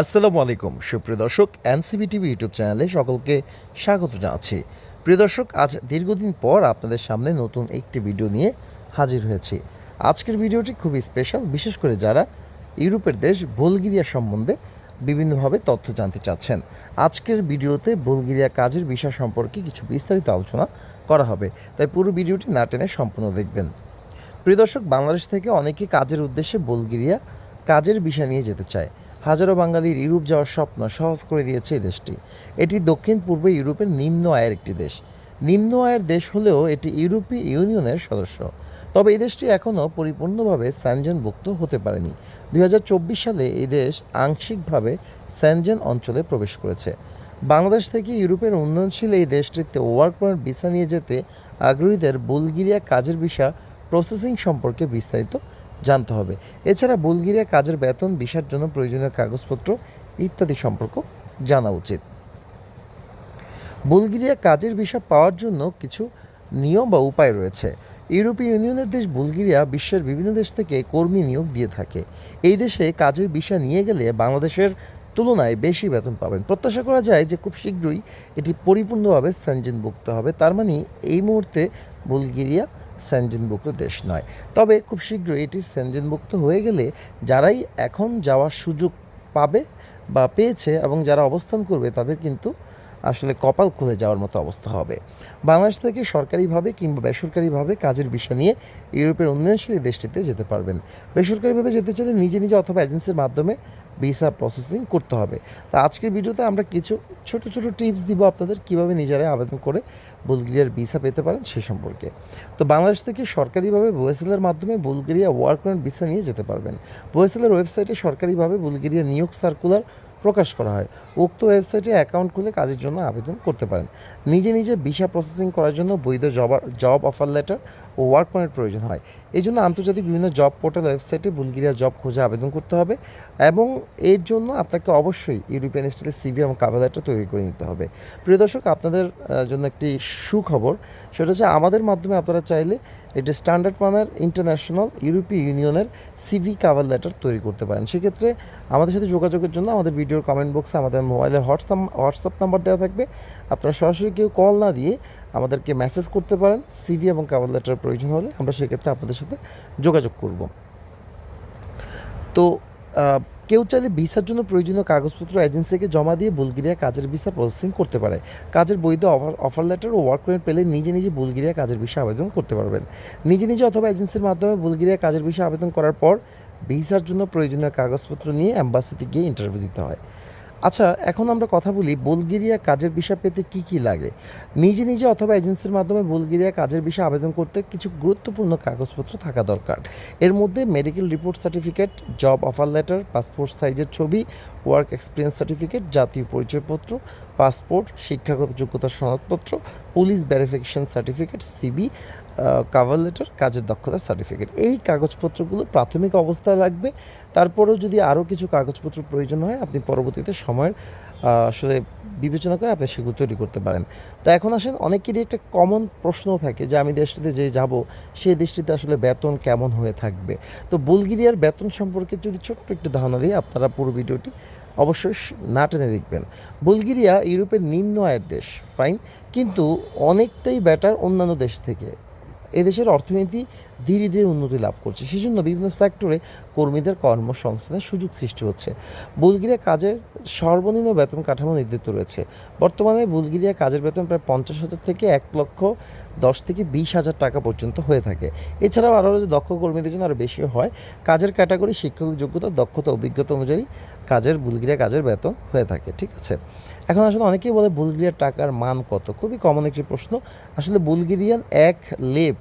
আসসালামু আলাইকুম। সুপ্রিয় দর্শক, এনসিবি টিভি ইউটিউব চ্যানেলে সকলকে স্বাগত জানাচ্ছি। প্রিয় দর্শক, আজ দীর্ঘদিন পর আপনাদের সামনে নতুন একটি ভিডিও নিয়ে হাজির হয়েছি। আজকের ভিডিওটি খুবই স্পেশাল, বিশেষ করে যারা ইউরোপের দেশ বুলগেরিয়া সম্বন্ধে বিভিন্নভাবে তথ্য জানতে চাচ্ছেন। আজকের ভিডিওতে বুলগেরিয়া কাজের বিষয় সম্পর্কে কিছু বিস্তারিত আলোচনা করা হবে। তাই পুরো ভিডিওটি না টেনে সম্পূর্ণ দেখবেন। প্রিয় দর্শক, বাংলাদেশ থেকে অনেকে কাজের উদ্দেশ্যে বুলগেরিয়া কাজের বিষয় নিয়ে যেতে চায়। হাজারো বাঙালির ইউরোপ যাওয়ার স্বপ্ন সহজ করে দিয়েছে এই দেশটি। এটি দক্ষিণ পূর্ব ইউরোপের নিম্ন আয়ের একটি দেশ। নিম্ন আয়ের দেশ হলেও এটি ইউরোপীয় ইউনিয়নের সদস্য। তবে এই দেশটি এখনও পরিপূর্ণভাবে স্যানজেনভুক্ত হতে পারেনি। দুই হাজার চব্বিশ সালে এই দেশ আংশিকভাবে স্যানজেন অঞ্চলে প্রবেশ করেছে। বাংলাদেশ থেকে ইউরোপের উন্নয়নশীল এই দেশটিতে ওয়ার্ক পারমিট ভিসা নিয়ে যেতে আগ্রহীদের বুলগেরিয়া কাজের ভিসা প্রসেসিং সম্পর্কে বিস্তারিত জানতে হবে। এছাড়া বুলগেরিয়া কাজের বেতন, ভিসার জন্য প্রয়োজনীয় কাগজপত্র ইত্যাদি সম্পর্ক জানা উচিত। বুলগেরিয়া কাজের ভিসা পাওয়ার জন্য কিছু নিয়ম বা উপায় রয়েছে। ইউরোপীয় ইউনিয়নের দেশ বুলগেরিয়া বিশ্বের বিভিন্ন দেশ থেকে কর্মী নিয়োগ দিয়ে থাকে। এই দেশে কাজের ভিসা নিয়ে গেলে বাংলাদেশের তুলনায় বেশি বেতন পাবেন। প্রত্যাশা করা যায় যে খুব শীঘ্রই এটি পরিপূর্ণভাবে স্যানজেনভুক্ত হবে। তার মানে এই মুহূর্তে বুলগেরিয়া স্যানজেনভুক্ত দেশ নয়। তবে খুব শীঘ্রই এটি স্যানজেনভুক্ত হয়ে গেলে যারাই এখন যাওয়ার সুযোগ পাবে বা পেয়েছে এবং যারা অবস্থান করবে, তাদের কিন্তু আসলে কপাল খুলে যাওয়ার মতো অবস্থা হবে। বাংলাদেশ থেকে সরকারিভাবে কিংবা বেসরকারিভাবে কাজের বিষয় নিয়ে ইউরোপের উন্নয়নশীল দেশটিতে যেতে পারবেন। বেসরকারিভাবে যেতে চাইলে নিজে নিজে অথবা এজেন্সির মাধ্যমে ভিসা প্রসেসিং করতে হবে। তা আজকের ভিডিওতে আমরা কিছু ছোট ছোট টিপস দিব আপনাদের কীভাবে নিজেরাই আবেদন করে বুলগেরিয়ার ভিসা পেতে পারেন সে সম্পর্কে। তো বাংলাদেশ থেকে সরকারিভাবে বোয়েসেলের মাধ্যমে বুলগেরিয়া ওয়ার্ক পারমিট ভিসা নিয়ে যেতে পারবেন। বোয়েসেলের ওয়েবসাইটে সরকারিভাবে বুলগেরিয়া নিয়োগ সার্কুলার প্রকাশ করা হয়। উক্ত ওয়েবসাইটে অ্যাকাউন্ট খুলে কাজের জন্য আবেদন করতে পারেন। নিজে নিজে ভিসা প্রসেসিং করার জন্য বৈধ জব জব অফার লেটার ও ওয়ার্ক পারমিট প্রয়োজন হয়। এই জন্য আন্তর্জাতিক বিভিন্ন জব পোর্টাল ওয়েবসাইটে বুলগেরিয়া জব খোঁজে আবেদন করতে হবে এবং এর জন্য আপনাকে অবশ্যই ইউরোপিয়ান স্টাইলের সিভি এবং কাভার লেটার তৈরি করে নিতে হবে। প্রিয় দর্শক, আপনাদের জন্য একটি সুখবর, সেটা হচ্ছে আমাদের মাধ্যমে আপনারা চাইলে এটি স্ট্যান্ডার্ড মানের ইন্টারন্যাশনাল ইউরোপীয় ইউনিয়নের সিভি কাভার লেটার তৈরি করতে পারেন। সেক্ষেত্রে আমাদের সাথে যোগাযোগের জন্য আমাদের ভিডিওর কমেন্ট বক্সে আমাদের মোবাইলের হোয়াটসঅ্যাপ হোয়াটসঅ্যাপ নাম্বার দেওয়া থাকবে। আপনারা সরাসরি কেউ কল না দিয়ে আমাদেরকে মেসেজ করতে পারেন সিভি এবং কাভার লেটার প্রয়োজন হলে আমরা সেক্ষেত্রে আপনাদের সাথে যোগাযোগ করব। তো কেউ চাইলে ভিসার জন্য প্রয়োজনীয় কাগজপত্র এজেন্সিকে জমা দিয়ে বুলগেরিয়া কাজের ভিসা প্রসেসিং করতে পারে। কাজের বৈধ অফার অফার লেটার ও ওয়ার্ক পারমিট পেলে নিজে নিজে বুলগেরিয়া কাজের ভিসা আবেদন করতে পারবেন। নিজে নিজে অথবা এজেন্সির মাধ্যমে বুলগেরিয়া কাজের ভিসা আবেদন করার পর, ভিসার জন্য প্রয়োজনীয় কাগজপত্র নিয়ে অ্যাম্বাসিতে গিয়ে ইন্টারভিউ দিতে হয়। আচ্ছা এখন আমরা কথা বলি বুলগেরিয়া কাজের ভিসা পেতে কি কি লাগে। নিজে নিজে অথবা এজেন্সির মাধ্যমে বুলগেরিয়া কাজের ভিসা আবেদন করতে কিছু গুরুত্বপূর্ণ কাগজপত্র থাকা দরকার। এর মধ্যে medical report certificate job offer letter passport সাইজের ছবি ওয়ার্ক এক্সপিরিয়েন্স সার্টিফিকেট জাতীয় পরিচয়পত্র পাসপোর্ট শিক্ষাগত যোগ্যতার সনদপত্র police verification certificate CV cover letter কাজের দক্ষতার সার্টিফিকেট এই কাগজপত্রগুলো প্রাথমিক অবস্থায় লাগবে। তারপরেও যদি আরও কিছু কাগজপত্র প্রয়োজন হয়, আপনি পরবর্তীতে সময়ের আসলে বিবেচনা করে আপনি সেগুলো তৈরি করতে পারেন। তো এখন আসেন, অনেকেরই একটা কমন প্রশ্ন থাকে যে, আমি দেশটিতে যে যাব, সেই দেশটিতে আসলে বেতন কেমন হয়ে থাকবে? তো বুলগেরিয়ার বেতন সম্পর্কে যদি ছোট্ট একটু ধারণা দিই আপনারা পুরো ভিডিওটি অবশ্যই না টেনে দেখবেন। বুলগেরিয়া ইউরোপের নিম্ন আয়ের দেশ ফাইন কিন্তু অনেকটাই বেটার অন্যান্য দেশ থেকে। এদেশের অর্থনীতি ধীরে ধীরে উন্নতি লাভ করছে। সেজন্য বিভিন্ন সেক্টরে কর্মীদের কর্মসংস্থানের সুযোগ সৃষ্টি হচ্ছে। বুলগেরিয়া কাজের সর্বনিম্ন বেতন কাঠামো নির্ধারিত রয়েছে। বর্তমানে বুলগেরিয়া কাজের বেতন প্রায় পঞ্চাশ হাজার থেকে এক লক্ষ দশ থেকে বিশ হাজার টাকা পর্যন্ত হয়ে থাকে। এছাড়াও আরও দক্ষ কর্মীদের জন্য আরও বেশি হয়। কাজের ক্যাটাগরি, শিক্ষক যোগ্যতা, দক্ষতা, অভিজ্ঞতা অনুযায়ী কাজের, বুলগেরিয়া কাজের বেতন হয়ে থাকে, ঠিক আছে? এখন আসলে অনেকেই বলে বুলগেরিয়ার টাকার মান কত? খুবই কমন একটি প্রশ্ন। আসলে বুলগেরিয়ান এক লেপ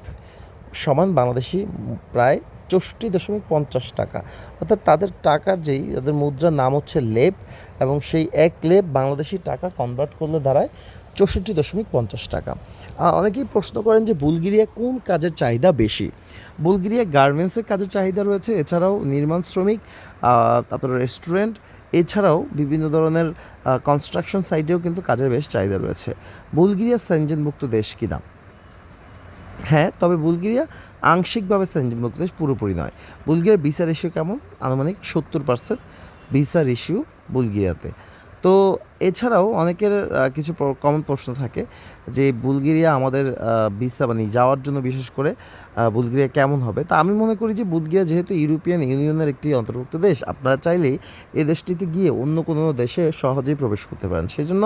সমান বাংলাদেশি প্রায় চৌষট্টি দশমিক পঞ্চাশ টাকা। অর্থাৎ তাদের টাকার যেই, তাদের মুদ্রার নাম হচ্ছে লেপ এবং সেই এক লেপ বাংলাদেশি টাকা কনভার্ট করলে দাঁড়ায় চৌষট্টি দশমিক পঞ্চাশ টাকা। অনেকেই প্রশ্ন করেন যে বুলগেরিয়া কোন কাজের চাহিদা বেশি? বুলগেরিয়া গার্মেন্টসের কাজের চাহিদা রয়েছে, এছাড়াও নির্মাণ শ্রমিক তারপরে রেস্টুরেন্ট, এছাড়াও বিভিন্ন ধরনের কনস্ট্রাকশন সাইডেও কিন্তু কাজের বেশ চাহিদা রয়েছে। বুলগেরিয়া সেনজেনমুক্ত দেশ কিনা? হ্যাঁ তবে বুলগেরিয়া আংশিকভাবে সেনজেনমুক্ত দেশ, পুরোপুরি নয়। বুলগেরিয়ার ভিসা রেশিও কেমন? আনুমানিক সত্তর পার্সেন্ট ভিসা রেশিও বুলগেরিয়াতে। তো এছাড়াও অনেকের কিছু কমন প্রশ্ন থাকে যে বুলগেরিয়া আমাদের ভিসা মানে যাওয়ার জন্য বিশেষ করে বুলগেরিয়া কেমন হবে? তা আমি মনে করি যে বুলগেরিয়া যেহেতু ইউরোপিয়ান ইউনিয়নের একটি অন্তর্ভুক্ত দেশ, আপনারা চাইলেই এ দেশটিতে গিয়ে অন্য কোনো দেশে সহজেই প্রবেশ করতে পারেন। সেই জন্য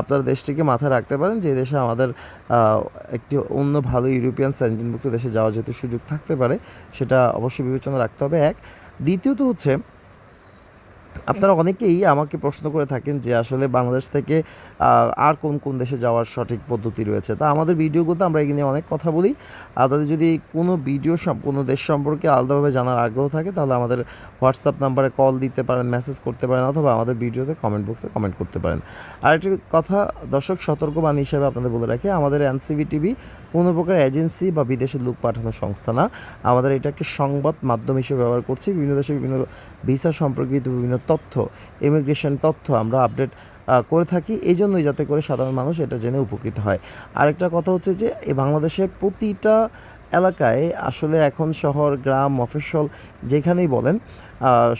আপনারা দেশটিকে মাথায় রাখতে পারেন যে দেশে আমাদের একটি অন্য ভালো ইউরোপিয়ান স্যান্ডিনভুক্ত দেশে যাওয়ার যেহেতু সুযোগ থাকতে পারে, সেটা অবশ্যই বিবেচনা রাখতে হবে, এক। দ্বিতীয়ত হচ্ছে আপনারা অনেকেই আমাকে প্রশ্ন করে থাকেন যে আসলে বাংলাদেশ থেকে আর কোন কোন দেশে যাওয়ার সঠিক পদ্ধতি রয়েছে। তা আমাদের ভিডিওগুলোতে আমরা এগুলো অনেক কথা বলি। আপনাদের যদি কোনো ভিডিও কোনো দেশ সম্পর্কে আলাদাভাবে জানার আগ্রহ থাকে, তাহলে আমাদের হোয়াটসঅ্যাপ নাম্বারে কল দিতে পারেন, মেসেজ করতে পারেন, অথবা আমাদের ভিডিওতে কমেন্ট বক্সে কমেন্ট করতে পারেন। আরেকটি কথা, দর্শক সতর্কবাণী হিসেবে আপনাদের বলে রাখি, আমাদের এনসিবি টিভি কোনো প্রকার এজেন্সি বা বিদেশে লোক পাঠানোর সংস্থা না। আমাদের এটাকে সংবাদ মাধ্যম হিসেবে ব্যবহার করছি। বিভিন্ন দেশে বিভিন্ন ভিসা সম্পর্কিত বিভিন্ন তথ্য ইমিগ্রেশন তথ্য আমরা আপডেট করে থাকি। এই জন্যই যাতে করে সাধারণ মানুষ এটা জেনে উপকৃত হয়। আরেকটা কথা হচ্ছে যে বাংলাদেশের প্রতিটা এলাকায় আসলে এখন শহর, গ্রাম মফস্বল যেখানেই বলেন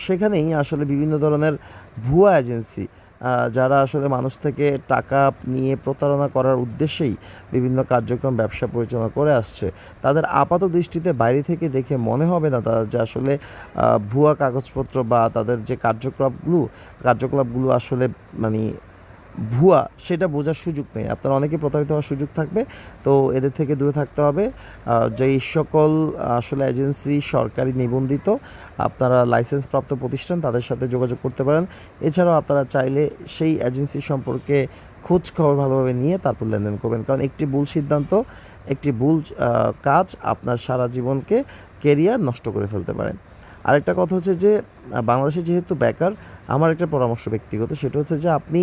সেখানেই আসলে বিভিন্ন ধরনের ভুয়া এজেন্সি যারা আসলে মানুষ থেকে টাকা নিয়ে প্রতারণা করার উদ্দেশ্যেই বিভিন্ন কার্যক্রম, ব্যবসা পরিচালনা করে আসছে, তাদের আপাত দৃষ্টিতে বাইরে থেকে দেখে মনে হবে না তারা যে আসলে ভুয়া কাগজপত্র বা তাদের যে কার্যক্রমগুলো, কার্যকলাপগুলো আসলে মানে ভুয়া, সেটা বোঝার সুযোগ নেই। আপনার অনেকে প্রতারিত হওয়ার সুযোগ থাকবে। তো এদের থেকে দূরে থাকতে হবে। যেই সকল, আসলে এজেন্সি সরকারি নিবন্ধিত, আপনারা লাইসেন্সপ্রাপ্ত প্রতিষ্ঠান, তাদের সাথে যোগাযোগ করতে পারেন। এছাড়াও আপনারা চাইলে সেই এজেন্সি সম্পর্কে খোঁজ খবর ভালোভাবে নিয়ে তারপর লেনদেন করবেন। কারণ একটি ভুল সিদ্ধান্ত, একটি ভুল কাজ আপনার সারা জীবনকে কেরিয়ার নষ্ট করে ফেলতে পারেন আরেকটা কথা হচ্ছে যে, বাংলাদেশে যেহেতু বেকার আমার একটা পরামর্শ ব্যক্তিগত, সেটা হচ্ছে যে আপনি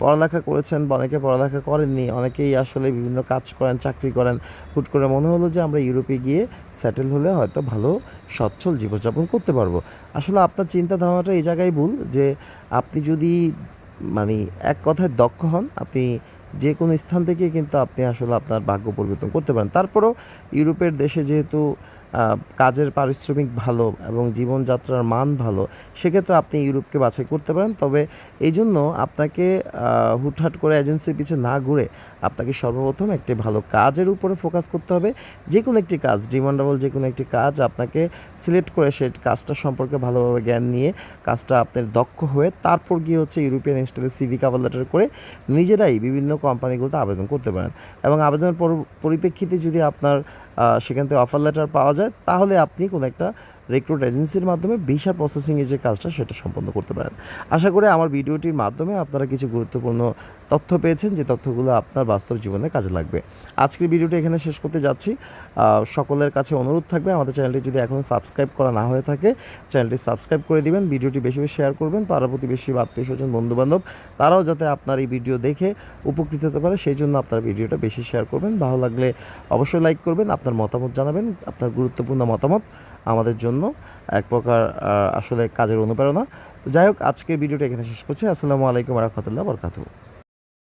পড়ালেখা করেছেন বা অনেকে পড়ালেখা করেননি, অনেকেই আসলে বিভিন্ন কাজ করেন, চাকরি করেন, হুট করে মনে হলো যে আমরা ইউরোপে গিয়ে সেটেল হলে হয়তো ভালো, সচ্ছল জীবনযাপন করতে পারব। আসলে আপনার চিন্তা ধারণাটা এই জায়গায় ভুল যে আপনি যদি মানে এক কথায় দক্ষ হন, আপনি যে কোনো স্থান থেকে কিন্তু আপনি আসলে আপনার ভাগ্য পরিবর্তন করতে পারেন। তারপরেও ইউরোপের দেশে যেহেতু কাজের পারিশ্রমিক ভালো এবং জীবনযাত্রার মান ভালো, সেক্ষেত্রে আপনি ইউরোপকে বাছাই করতে পারেন। তবে এই জন্য আপনাকে হুটহাট করে এজেন্সির পিছে না ঘুরে আপনাকে সর্বপ্রথম একটি ভালো কাজের উপরে ফোকাস করতে হবে। যে কোনো একটি কাজ, ডিমান্ডেবল যে কোনো একটি কাজ আপনাকে সিলেক্ট করে সেই কাজটা সম্পর্কে ভালোভাবে জ্ঞান নিয়ে কাজটা আপনার দক্ষ হয়ে তারপর গিয়ে হচ্ছে ইউরোপিয়ান ইনস্টলে সিভি কাভার লেটার করে নিজেরাই বিভিন্ন কোম্পানিগুলোতে আবেদন করতে পারেন। এবং আবেদনের পরিপ্রেক্ষিতে যদি আপনার সেখান থেকে অফার লেটার পাওয়া যায় তাহলে আপনি কোনো একটা রিক্রুট এজেন্সির মাধ্যমে ভিসা প্রসেসিংয়ের যে কাজটা সেটা সম্পন্ন করতে পারেন। আশা করি আমার ভিডিওটির মাধ্যমে আপনারা কিছু গুরুত্বপূর্ণ তথ্য পেয়েছেন, যে তথ্যগুলো আপনার বাস্তব জীবনে কাজে লাগবে। আজকের ভিডিওটি এখানে শেষ করতে যাচ্ছি। সকলের কাছে অনুরোধ থাকবে, আমাদের চ্যানেলটি যদি এখনও সাবস্ক্রাইব করা না হয়ে থাকে, চ্যানেলটি সাবস্ক্রাইব করে দিবেন, ভিডিওটি বেশি বেশি শেয়ার করবেন পাড়া প্রতিবেশী বা আত্মীয় স্বজন, বন্ধুবান্ধব, তারাও যাতে আপনার এই ভিডিও দেখে উপকৃত হতে পারে, সেই জন্য আপনার ভিডিওটা বেশি শেয়ার করবেন। ভালো লাগলে অবশ্যই লাইক করবেন, আপনার মতামত জানাবেন, আপনার গুরুত্বপূর্ণ মতামত আমাদের জন্য এক প্রকার আসলে কাজের অনুপ্রেরণা। যাই হোক, আজকের ভিডিওটা এখানে শেষ করছি। আসসালামু আলাইকুম রহমতুল্লাহ বরকাতু